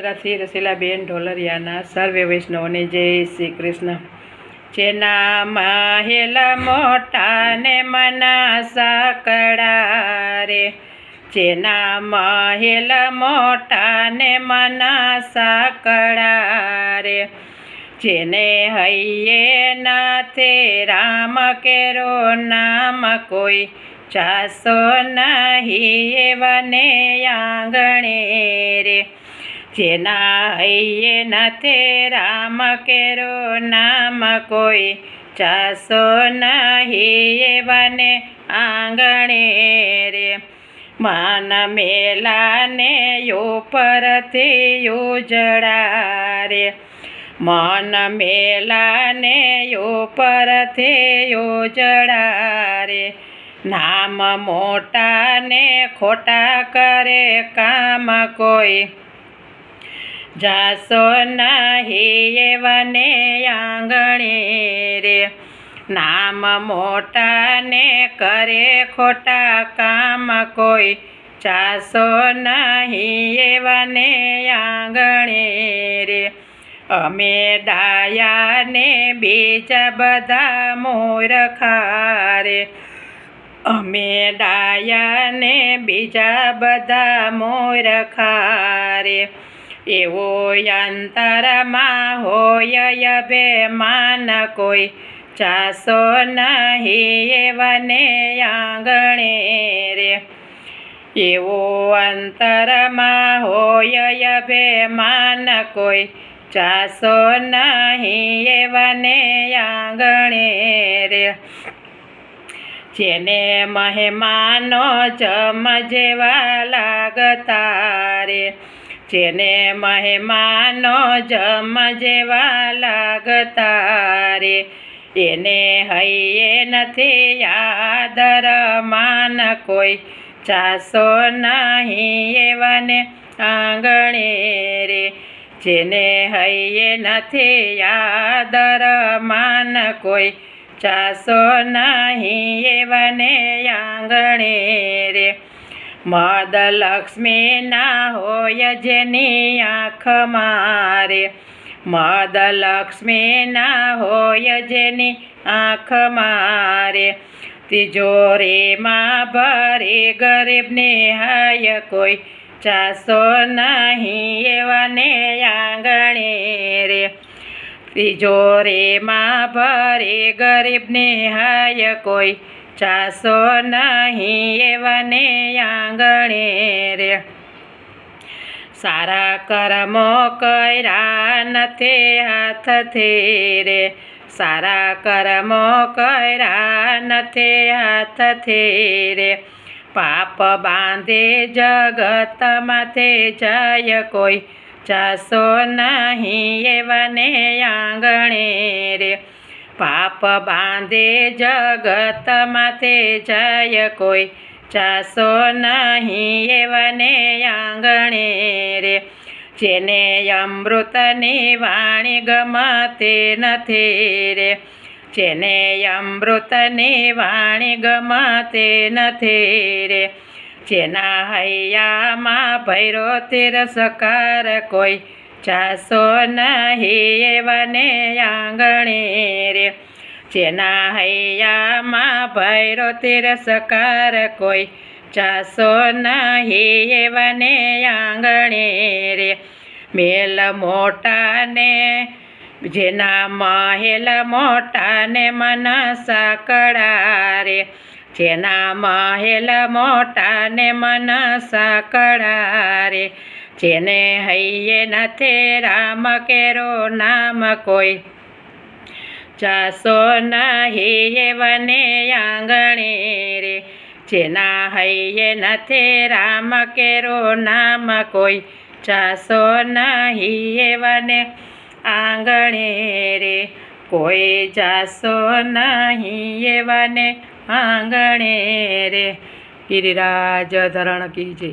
ગુજરાતી રસીલાબેન ઢોલરિયાના સર્વે વૈષ્ણવને જય શ્રી કૃષ્ણ. જેના માહેલા મોટા ને મના સાકડા રે. જેના માહેલા મોટા ને મના સાકડા રે. જેને હૈયે નાથે રામ કેરો નામ કોઈ ચાસો નહીં એવાને આંગણે રે. જેના હૈયે નાથે રામ કેરો નામ કોઈ ચાસો નહીં એવને આંગણે રે. માન મેલાને ઉપરથી ઉજળા રે મન મેલાને ઉપરથી ઉજળા રે નામ મોટા ને ખોટા કરે કામ કોઈ જાસો નહીં વને આંગણે રે. નામ મોટા ને કરે ખોટા કામ કોઈ. જાસો નહીં વને આંગણે રે. અમે ડાયાને બીજા બધા મોરખા રે અમે ડાયાને બીજા બધા મોરખા રે એવો અંતરમાં હોય અભિમાન કોઈ ચાસો નહીં એવને આંગણે રે. એવો અંતરમાં હોય અભિમાન કોઈ ચાસો નહીં એવને આંગણે રે. જેને મહેમાનો જમ જેવા લાગતા રે. જેને મહેમાનો જમ જેવા લાગતા રે, એને હૈયે નથી યાદર માન કોઈ, ચાસો નહીં એવાને આંગણે રે. જેને હૈયે નથી યાદર માન કોઈ, ચાસો નહીં એવાને આંગણે રે. મદ લક્ષ્મી ના હોય જેની આંખ મારે. મદ લક્ષ્મી ના હોય જેની આંખ મારે. તિજોરીમાં ભરે ગરીબને હાય કોઈ ચાસો નહીં એવાને આંગણે રે. તિજોરીમાં ભરે ગરીબને હાય કોઈ ચાસો નહીં એવાને આંગણે રે. સારા કર્મો કર્યા નથી હાથથી રે. સારા કર્મો કર્યા નથી હાથથી રે. પાપ બાંધે જગત માથે જાય કોઈ. ચાસો નહીં એવાને આંગણે રે. પાપ બાંધે જગત માથે જાય કોઈ ચાસો નહીં એવાને આંગણે રે. જેને અમૃતની વાણી ગમતે નથી રે. જેને અમૃતની વાણી ગમતે નથી રે. જેના હૈયામાં ભૈરો તિરસ્કાર કોઈ ચાસો નહીં એવાને આંગણે રે. જેના હૈયામાં ભૈરો તિરસ્કાર કોઈ. ચાસો નહીં એવાને આંગણે રે. મેલ મોટાને, જેના મહેલ મોટાને મન સાકડા રે જેના મહેલ મોટાને મન સાકડા રે જેને હૈયે નથે રામ કેરો નામ કોઈ. ચાસો નહીં વને આંગણે રે. જેના હૈયે નથે રામ કેરો નામ કોઈ. ચાસો નહીં વને આંગણે રે. કોઈ જાસો નહીં વને આંગણે રે. ગિરિરાજ ધરણ કી